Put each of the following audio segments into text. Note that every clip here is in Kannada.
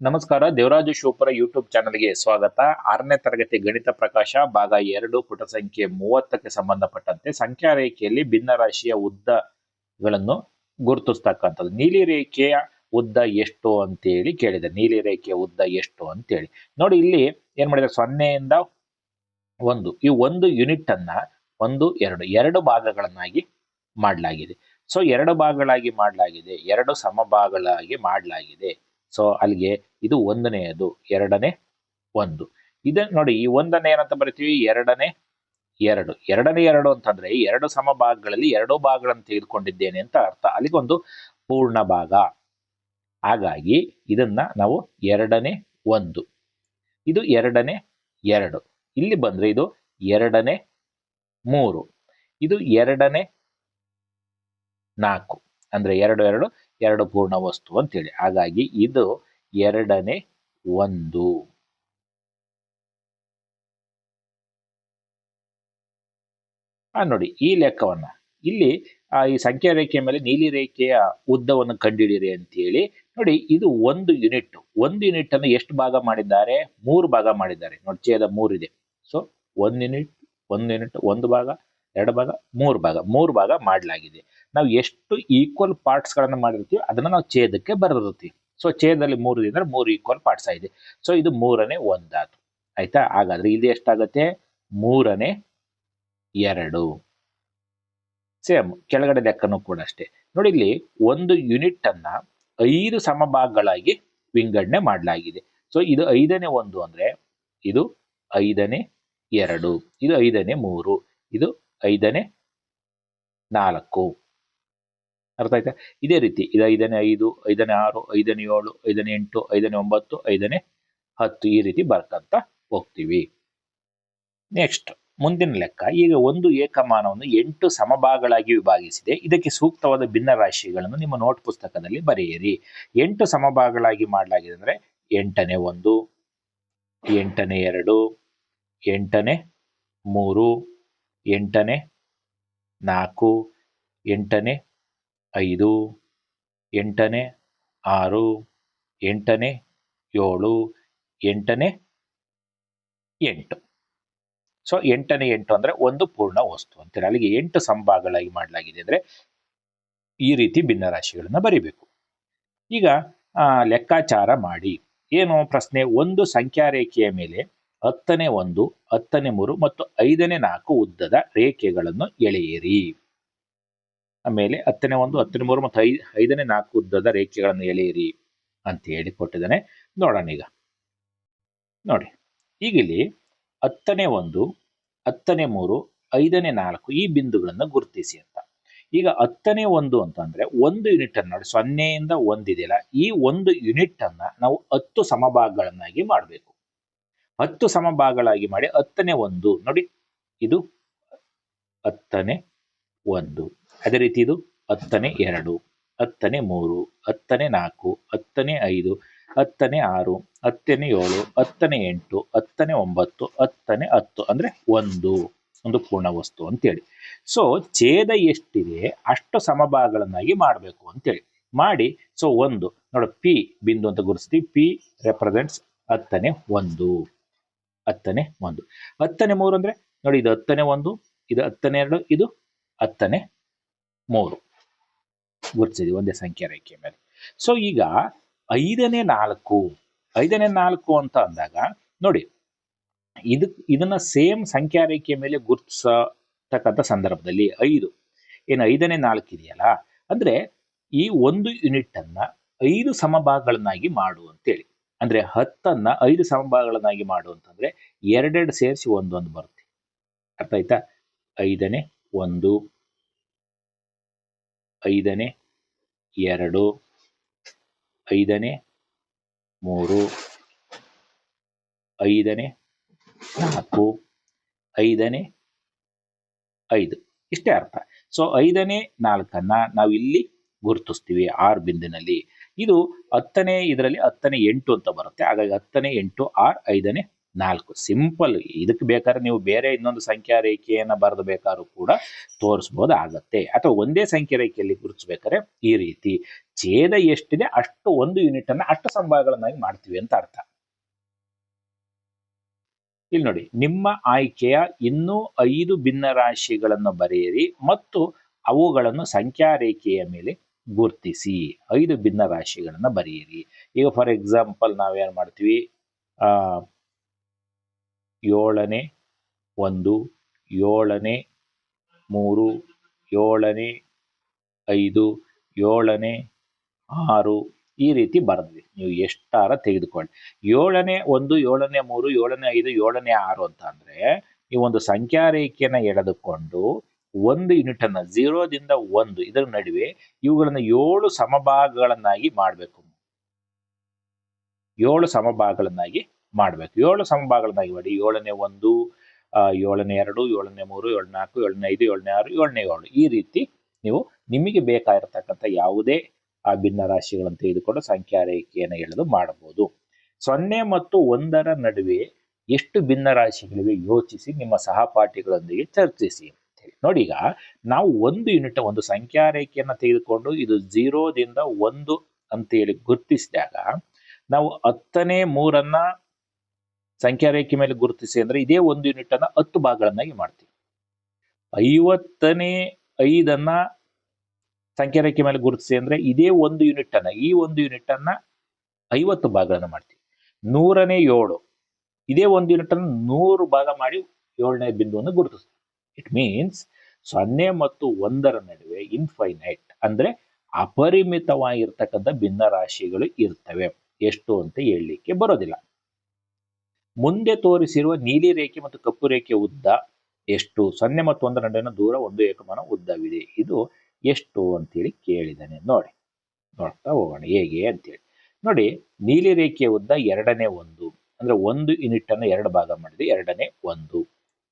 ನಮಸ್ಕಾರ, ದೇವರಾಜು ಶಿವಪುರ ಯೂಟ್ಯೂಬ್ ಚಾನಲ್ಗೆ ಸ್ವಾಗತ. ಆರನೇ ತರಗತಿ ಗಣಿತ ಪ್ರಕಾಶ, ಭಾಗ ಎರಡು, ಪುಟ ಸಂಖ್ಯೆ ಮೂವತ್ತಕ್ಕೆ ಸಂಬಂಧಪಟ್ಟಂತೆ ಸಂಖ್ಯಾ ರೇಖೆಯಲ್ಲಿ ಭಿನ್ನ ರಾಶಿಯ ಉದ್ದಗಳನ್ನು ಗುರುತಿಸ್ತಕ್ಕಂಥದ್ದು. ನೀಲಿ ರೇಖೆಯ ಉದ್ದ ಎಷ್ಟು ಅಂತೇಳಿ ಕೇಳಿದೆ. ನೀಲಿ ರೇಖೆಯ ಉದ್ದ ಎಷ್ಟು ಅಂತೇಳಿ. ನೋಡಿ, ಇಲ್ಲಿ ಏನ್ ಮಾಡಿದ್ರೆ ಸೊನ್ನೆಯಿಂದ ಒಂದು. ಈ ಒಂದು ಯೂನಿಟ್ ಅನ್ನ ಒಂದು, ಎರಡು ಎರಡು ಭಾಗಗಳನ್ನಾಗಿ ಮಾಡಲಾಗಿದೆ. ಸೊ ಎರಡು ಭಾಗಗಳಾಗಿ ಮಾಡಲಾಗಿದೆ. ಎರಡು ಸಮಭಾಗಗಳಾಗಿ ಮಾಡಲಾಗಿದೆ. ಸೊ ಅಲ್ಲಿಗೆ ಇದು ಒಂದನೆಯದು, ಎರಡನೇ ಒಂದು. ಇದ ನೋಡಿ, ಈ ಒಂದನೇ ಏನಂತ ಬರಿತೀವಿ? ಎರಡನೇ ಎರಡು. ಎರಡನೇ ಎರಡು ಅಂತಂದ್ರೆ ಎರಡು ಸಮಭಾಗಗಳಲ್ಲಿ ಎರಡು ಭಾಗಗಳನ್ನು ತೆಗೆದುಕೊಂಡಿದ್ದೇನೆ ಅಂತ ಅರ್ಥ. ಅಲ್ಲಿಗೆ ಒಂದು ಪೂರ್ಣ ಭಾಗ. ಹಾಗಾಗಿ ಇದನ್ನ ನಾವು ಎರಡನೇ ಒಂದು. ಇದು ಎರಡನೇ ಎರಡು. ಇಲ್ಲಿ ಬಂದ್ರೆ ಇದು ಎರಡನೇ ಮೂರು. ಇದು ಎರಡನೇ ನಾಲ್ಕು. ಅಂದ್ರೆ ಎರಡು ಎರಡು ಎರಡು ಪೂರ್ಣ ವಸ್ತು ಅಂತೇಳಿ. ಹಾಗಾಗಿ ಇದು ಎರಡನೇ ಒಂದು. ನೋಡಿ, ಈ ಲೆಕ್ಕವನ್ನ. ಇಲ್ಲಿ ಈ ಸಂಖ್ಯಾ ರೇಖೆಯ ಮೇಲೆ ನೀಲಿ ರೇಖೆಯ ಉದ್ದವನ್ನು ಕಂಡುಹಿಡಿಯಿರಿ ಅಂತೇಳಿ. ನೋಡಿ, ಇದು ಒಂದು ಯೂನಿಟ್. ಒಂದು ಯೂನಿಟ್ ಅನ್ನು ಎಷ್ಟು ಭಾಗ ಮಾಡಿದ್ದಾರೆ? ಮೂರು ಭಾಗ ಮಾಡಿದ್ದಾರೆ. ನೋಡಿ, ಛೇದ ಮೂರಿದೆ ಸೊ ಒಂದು ಯೂನಿಟ್ ಒಂದು ಯೂನಿಟ್, ಒಂದು ಭಾಗ. ಎರಡು ಭಾಗ, ಮೂರು ಭಾಗ. ಮೂರು ಭಾಗ ಮಾಡಲಾಗಿದೆ. ನಾವು ಎಷ್ಟು ಈಕ್ವಲ್ ಪಾರ್ಟ್ಸ್ ಗಳನ್ನ ಮಾಡಿರ್ತೀವಿ ಅದನ್ನ ನಾವು ಛೇದಕ್ಕೆ ಬರೆದಿರ್ತೀವಿ. ಸೊ ಛೇದಲ್ಲಿ ಮೂರು ಅಂದ್ರೆ ಮೂರು ಈಕ್ವಲ್ ಪಾರ್ಟ್ಸ್ ಆಗಿದೆ. ಸೊ ಇದು ಮೂರನೇ ಒಂದಾತು. ಆಯ್ತಾ? ಹಾಗಾದ್ರೆ ಇಲ್ಲಿ ಎಷ್ಟಾಗತ್ತೆ? ಮೂರನೇ ಎರಡು. ಸೇಮ್ ಕೆಳಗಡೆ ಲೆಕ್ಕನೂ ಕೂಡ ಅಷ್ಟೇ. ನೋಡಿ ಇಲ್ಲಿ ಒಂದು ಯೂನಿಟ್ ಅನ್ನ ಐದು ಸಮಭಾಗಗಳಾಗಿ ವಿಂಗಡಣೆ ಮಾಡಲಾಗಿದೆ. ಸೊ ಇದು ಐದನೇ ಒಂದು ಅಂದ್ರೆ ಇದು ಐದನೇ ಎರಡು. ಇದು ಐದನೇ ಮೂರು. ಇದು ಐದನೇ ನಾಲ್ಕು. ಅರ್ಥ ಆಯ್ತಾ ಇದೇ ರೀತಿ ಇದು ಐದನೇ ಐದು, ಐದನೇ ಆರು, ಐದನೇ ಏಳು, ಐದನೇ ಎಂಟು, ಐದನೇ ಒಂಬತ್ತು, ಐದನೇ ಹತ್ತು ಈ ರೀತಿ ಬರ್ಕಂತ ಹೋಗ್ತೀವಿ. ನೆಕ್ಸ್ಟ್ ಮುಂದಿನ ಲೆಕ್ಕ ಈಗ ಒಂದು ಏಕಮಾನವನ್ನು ಎಂಟು ಸಮಭಾಗಗಳಾಗಿ ವಿಭಾಗಿಸಿದೆ. ಇದಕ್ಕೆ ಸೂಕ್ತವಾದ ಭಿನ್ನ ರಾಶಿಗಳನ್ನು ನಿಮ್ಮ ನೋಟ್ ಪುಸ್ತಕದಲ್ಲಿ ಬರೆಯಿರಿ. ಎಂಟು ಸಮಭಾಗಗಳಾಗಿ ಮಾಡಲಾಗಿದೆ ಅಂದ್ರೆ ಎಂಟನೇ ಒಂದು, ಎಂಟನೇ ಎರಡು, ಎಂಟನೇ ಮೂರು ಎಂಟನೇ, ನಾಲ್ಕು, ಎಂಟನೇ, ಐದು, ಎಂಟನೇ, ಆರು, ಎಂಟನೇ, ಏಳು, ಎಂಟನೇ, ಎಂಟು. ಸೊ ಎಂಟನೇ, ಎಂಟು ಅಂದರೆ ಒಂದು ಪೂರ್ಣ ವಸ್ತು ಅಂತೇಳಿ ಅಲ್ಲಿಗೆ ಎಂಟು ಸಂಭಾಗಗಳಾಗಿ ಮಾಡಲಾಗಿದೆ ಅಂದರೆ ಈ ರೀತಿ ಭಿನ್ನರಾಶಿಗಳನ್ನು ಬರಿಬೇಕು. ಈಗ ಲೆಕ್ಕಾಚಾರ ಮಾಡಿ. ಏನು ಪ್ರಶ್ನೆ? ಒಂದು ಸಂಖ್ಯಾ ರೇಖೆಯ ಮೇಲೆ ಹತ್ತನೇ ಒಂದು, ಹತ್ತನೇ ಮೂರು ಮತ್ತು ಐದನೇ ನಾಲ್ಕು ಉದ್ದದ ರೇಖೆಗಳನ್ನು ಎಳೆಯಿರಿ. ಆಮೇಲೆ ಹತ್ತನೇ ಒಂದು, ಹತ್ತನೇ ಮೂರು ಮತ್ತು ಐದು ಐದನೇ ನಾಲ್ಕು ಉದ್ದದ ರೇಖೆಗಳನ್ನು ಎಳೆಯಿರಿ ಅಂತ ಹೇಳಿ ಕೊಟ್ಟಿದ್ದಾನೆ. ನೋಡೋಣ ಈಗ. ನೋಡಿ, ಈಗ ಇಲ್ಲಿ ಹತ್ತನೇ ಒಂದು, ಹತ್ತನೇ ಮೂರು, ಐದನೇ ನಾಲ್ಕು ಈ ಬಿಂದುಗಳನ್ನು ಗುರುತಿಸಿ ಅಂತ. ಈಗ ಹತ್ತನೇ ಒಂದು ಅಂತಂದ್ರೆ ಒಂದು ಯೂನಿಟ್ ಅನ್ನು ನೋಡಿ, ಸೊನ್ನೆಯಿಂದ ಒಂದಿದೆಯಲ್ಲ, ಈ ಒಂದು ಯೂನಿಟ್ ಅನ್ನ ನಾವು ಹತ್ತು ಸಮಭಾಗಗಳನ್ನಾಗಿ ಮಾಡಬೇಕು. ಹತ್ತು ಸಮಭಾಗಗಳಾಗಿ ಮಾಡಿ ಹತ್ತನೇ ಒಂದು. ನೋಡಿ, ಇದು ಹತ್ತನೇ ಒಂದು. ಅದೇ ರೀತಿ ಇದು ಹತ್ತನೇ ಎರಡು, ಹತ್ತನೇ ಮೂರು, ಹತ್ತನೇ ನಾಲ್ಕು, ಹತ್ತನೇ ಐದು, ಹತ್ತನೇ ಆರು, ಹತ್ತನೇ ಏಳು, ಹತ್ತನೇ ಎಂಟು, ಹತ್ತನೇ ಒಂಬತ್ತು, ಹತ್ತನೇ ಹತ್ತು. ಅಂದ್ರೆ ಒಂದು ಒಂದು ಪೂರ್ಣ ವಸ್ತು ಅಂತೇಳಿ. ಸೊ ಛೇದ ಎಷ್ಟಿದೆ ಅಷ್ಟು ಸಮಭಾಗಗಳನ್ನಾಗಿ ಮಾಡಬೇಕು ಅಂತೇಳಿ. ಮಾಡಿ ಸೊ ಒಂದು, ನೋಡ ಪಿ ಬಿಂದು ಅಂತ ಗುರುತಿಸ್ತೀವಿ. ಪಿ ರೆಪ್ರೆಸೆಂಟ್ಸ್ ಹತ್ತನೇ ಒಂದು. ಹತ್ತನೇ ಒಂದು. ಹತ್ತನೇ ಮೂರು ಅಂದ್ರೆ ನೋಡಿ ಇದು ಹತ್ತನೇ ಒಂದು, ಇದು ಹತ್ತನೇ ಎರಡು, ಇದು ಹತ್ತನೇ ಮೂರು. ಗುರುತಿಸಿದ್ವಿ, ಒಂದೇ ಸಂಖ್ಯೆ ರೇಖೆ ಮೇಲೆ. ಸೊ ಈಗ ಐದನೇ ನಾಲ್ಕು ಐದನೇ ನಾಲ್ಕು ಅಂತ ಅಂದಾಗ ನೋಡಿ, ಇದು, ಇದನ್ನ ಸೇಮ್ ಸಂಖ್ಯಾ ರೇಖೆಯ ಮೇಲೆ ಗುರುತಿಸತಕ್ಕಂಥ ಸಂದರ್ಭದಲ್ಲಿ ಐದು. ಏನು ಐದನೇ ನಾಲ್ಕು ಇದೆಯಲ್ಲ, ಅಂದ್ರೆ ಈ ಒಂದು ಯೂನಿಟ್ ಅನ್ನ ಐದು ಸಮಭಾಗಗಳನ್ನಾಗಿ ಮಾಡು ಅಂತೇಳಿ. ಅಂದ್ರೆ ಹತ್ತನ್ನ ಐದು ಸಮಭಾಗಗಳನ್ನಾಗಿ ಮಾಡು ಅಂತಂದ್ರೆ ಎರಡೆರಡು ಸೇರಿಸಿ ಒಂದೊಂದು ಬರುತ್ತೆ. ಅರ್ಥ ಆಯ್ತಾ? ಐದನೇ ಒಂದು, ಐದನೇ ಎರಡು, ಐದನೇ ಮೂರು, ಐದನೇ ನಾಲ್ಕು, ಐದನೇ ಐದು. ಇಷ್ಟೇ ಅರ್ಥ. ಸೊ ಐದನೇ ನಾಲ್ಕನ್ನ ನಾವು ಇಲ್ಲಿ ಗುರುತಿಸ್ತೀವಿ ಆರ್ ಬಿಂದಿನಲ್ಲಿ ಇದು ಹತ್ತನೇ ಇದರಲ್ಲಿ ಹತ್ತನೇ ಎಂಟು ಅಂತ ಬರುತ್ತೆ. ಹಾಗಾಗಿ ಹತ್ತನೇ ಎಂಟು, ಆರ್, ಐದನೇ ನಾಲ್ಕು. ಸಿಂಪಲ್ ಇದಕ್ಕೆ ಬೇಕಾದ್ರೆ ನೀವು ಬೇರೆ ಇನ್ನೊಂದು ಸಂಖ್ಯಾ ರೇಖೆಯನ್ನು ಬರೆದು ಬೇಕಾದ್ರೂ ಕೂಡ ತೋರಿಸ್ಬೋದು, ಆಗತ್ತೆ. ಅಥವಾ ಒಂದೇ ಸಂಖ್ಯಾ ರೇಖೆಯಲ್ಲಿ ಗುರುತಿಸ್ಬೇಕಾದ್ರೆ ಈ ರೀತಿ. ಛೇದ ಎಷ್ಟಿದೆ ಅಷ್ಟು ಒಂದು ಯೂನಿಟ್ ಅನ್ನ ಅಷ್ಟು ಸಂಭಾವಗಳನ್ನಾಗಿ ಮಾಡ್ತೀವಿ ಅಂತ ಅರ್ಥ. ಇಲ್ಲಿ ನೋಡಿ, ನಿಮ್ಮ ಆಯ್ಕೆಯ ಇನ್ನೂ ಐದು ಭಿನ್ನ ರಾಶಿಗಳನ್ನು ಬರೆಯಿರಿ ಮತ್ತು ಅವುಗಳನ್ನು ಸಂಖ್ಯಾ ರೇಖೆಯ ಮೇಲೆ ಗುರ್ತಿಸಿ. ಐದು ಭಿನ್ನ ರಾಶಿಗಳನ್ನ ಬರೆಯಿರಿ. ಈಗ ಫಾರ್ ಎಕ್ಸಾಂಪಲ್ ನಾವೇನ್ ಮಾಡ್ತೀವಿ? ಏಳನೇ, ಒಂದು, ಏಳನೇ, ಮೂರು, ಏಳನೇ, ಐದು, ಏಳನೇ, ಆರು ಈ ರೀತಿ ಬರೆದ್ವಿ. ನೀವು ಎಷ್ಟಾರ ತೆಗೆದುಕೊಳ್ಳಿ. ಏಳನೇ, ಒಂದು, ಏಳನೇ, ಮೂರು, ಏಳನೇ, ಐದು, ಏಳನೇ, ಆರು ಅಂತ ಅಂದ್ರೆ ನೀವು ಒಂದು ಸಂಖ್ಯಾ ರೇಖೆಯನ್ನ ಎಳೆದುಕೊಂಡು ಒಂದು ಯೂನಿಟ್ ಅನ್ನ ಝೀರೋದಿಂದ ಒಂದು ಇದರ ನಡುವೆ ಇವುಗಳನ್ನ ಏಳು ಸಮಭಾಗಗಳನ್ನಾಗಿ ಮಾಡಬೇಕು. ಏಳು ಸಮಭಾಗಗಳನ್ನಾಗಿ ಮಾಡಬೇಕು. ಏಳು ಸಮಭಾಗಗಳನ್ನಾಗಿ ಮಾಡಿ, ಏಳನೇ ಒಂದು ಏಳನೇ ಎರಡು, ಏಳನೇ ಮೂರು, ಏಳನೇ ನಾಲ್ಕು, ಏಳನೇ ಐದು, ಏಳನೇ ಆರು, ಏಳನೇ ಏಳು. ಈ ರೀತಿ ನೀವು ನಿಮಗೆ ಬೇಕಾಗಿರ್ತಕ್ಕಂಥ ಯಾವುದೇ, ಆ ಭಿನ್ನ ರಾಶಿಗಳನ್ನು ತೆಗೆದುಕೊಂಡು ಸಂಖ್ಯಾ ರೇಖೆಯನ್ನು ಎಳೆದು ಮಾಡಬಹುದು. ಸೊನ್ನೆ ಮತ್ತು ಒಂದರ ನಡುವೆ ಎಷ್ಟು ಭಿನ್ನ ರಾಶಿಗಳಿವೆ ಯೋಚಿಸಿ ನಿಮ್ಮ ಸಹಪಾಠಿಗಳೊಂದಿಗೆ ಚರ್ಚಿಸಿ. ನೋಡಿ ಈಗ ನಾವು ಒಂದು ಯೂನಿಟ್ ಒಂದು ಸಂಖ್ಯಾ ರೇಖೆಯನ್ನ ತೆಗೆದುಕೊಂಡು ಇದು ಝೀರೋದಿಂದ ಒಂದು ಅಂತೇಳಿ ಗುರುತಿಸಿದಾಗ ನಾವು ಹತ್ತನೇ ಮೂರನ್ನ ಸಂಖ್ಯಾ ರೇಖೆ ಮೇಲೆ ಗುರುತಿಸಿ ಅಂದ್ರೆ ಇದೇ ಒಂದು ಯೂನಿಟ್ ಅನ್ನ ಹತ್ತು ಭಾಗಗಳನ್ನಾಗಿ ಮಾಡ್ತೀವಿ. ಐವತ್ತನೇ ಐದನ್ನ ಸಂಖ್ಯಾ ರೇಖೆ ಮೇಲೆ ಗುರುತಿಸಿ ಅಂದ್ರೆ ಇದೇ ಒಂದು ಯೂನಿಟ್ ಅನ್ನ, ಈ ಒಂದು ಯೂನಿಟ್ ಅನ್ನ ಐವತ್ತು ಭಾಗಗಳನ್ನ ಮಾಡ್ತೀವಿ. ನೂರನೇ ಏಳು, ಇದೇ ಒಂದು ಯೂನಿಟ್ ಅನ್ನು ನೂರು ಭಾಗ ಮಾಡಿ ಏಳನೇ ಬಿಂದುವನ್ನು ಗುರುತಿಸ್ತೀವಿ. ಇಟ್ ಮೀನ್ಸ್ ಸೊನ್ನೆ ಮತ್ತು ಒಂದರ ನಡುವೆ ಇನ್ಫೈನೈಟ್ ಅಂದ್ರೆ ಅಪರಿಮಿತವಾಗಿರ್ತಕ್ಕಂಥ ಭಿನ್ನ ರಾಶಿಗಳು ಇರ್ತವೆ. ಎಷ್ಟು ಅಂತ ಹೇಳಲಿಕ್ಕೆ ಬರೋದಿಲ್ಲ. ಮುಂದೆ ತೋರಿಸಿರುವ ನೀಲಿ ರೇಖೆ ಮತ್ತು ಕಪ್ಪು ರೇಖೆ ಉದ್ದ ಎಷ್ಟು? ಸೊನ್ನೆ ಮತ್ತು ಒಂದರ ನಡುವಿನ ದೂರ ಒಂದು ಏಕಮಾನ ಉದ್ದವಿದೆ. ಇದು ಎಷ್ಟು ಅಂತೇಳಿ ಕೇಳಿದ್ದಾನೆ ನೋಡಿ, ನೋಡ್ತಾ ಹೋಗೋಣ ಹೇಗೆ ಅಂತೇಳಿ. ನೋಡಿ, ನೀಲಿ ರೇಖೆಯ ಉದ್ದ ಎರಡನೇ ಒಂದು. ಅಂದ್ರೆ ಒಂದು ಯೂನಿಟ್ ಅನ್ನು ಎರಡು ಭಾಗ ಮಾಡಿದೆ. ಎರಡನೇ ಒಂದು.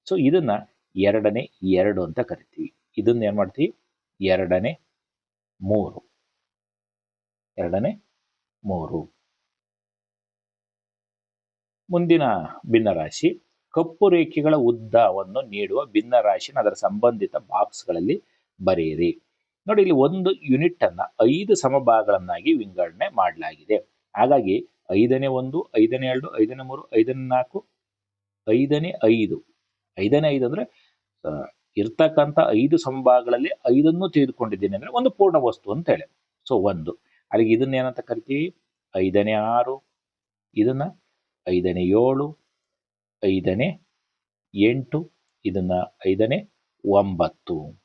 ಸೊ ಇದನ್ನ ಎರಡನೇ ಎರಡು ಅಂತ ಕರಿತೀವಿ. ಇದನ್ನ ಏನ್ ಮಾಡ್ತೀವಿ? ಎರಡನೇ ಮೂರು. ಎರಡನೇ ಮೂರು. ಮುಂದಿನ ಭಿನ್ನರಾಶಿ, ಕಪ್ಪು ರೇಖೆಗಳ ಉದ್ದವನ್ನು ನೀಡುವ ಭಿನ್ನರಾಶಿನ ಅದರ ಸಂಬಂಧಿತ ಬಾಕ್ಸ್ಗಳಲ್ಲಿ ಬರೆಯಿರಿ. ನೋಡಿ, ಇಲ್ಲಿ ಒಂದು ಯೂನಿಟ್ ಅನ್ನ ಐದು ಸಮಭಾಗಗಳನ್ನಾಗಿ ವಿಂಗಡಣೆ ಮಾಡಲಾಗಿದೆ. ಹಾಗಾಗಿ ಐದನೇ ಒಂದು, ಐದನೇ ಎರಡು, ಐದನೇ ಮೂರು, ಐದನೇ ನಾಲ್ಕು, ಐದನೇ ಐದು. ಐದನೇ ಐದು ಅಂದ್ರೆ ಇರ್ತಕ್ಕಂಥ ಐದು ಸಮಭಾಗಗಳಲ್ಲಿ ಐದನ್ನು ತೆಗೆದುಕೊಂಡಿದ್ದೇನೆ ಅಂದ್ರೆ ಒಂದು ಪೂರ್ಣ ವಸ್ತು ಅಂತ ಹೇಳಿ. ಸೊ ಒಂದು. ಅಲ್ಲಿಗೆ ಇದನ್ನ ಏನಂತ ಕರಿತೀವಿ? ಐದನೇ ಆರು, ಇದನ್ನ ಐದನೇ ಏಳು, ಐದನೇ ಎಂಟು, ಇದನ್ನ ಐದನೇ ಒಂಬತ್ತು.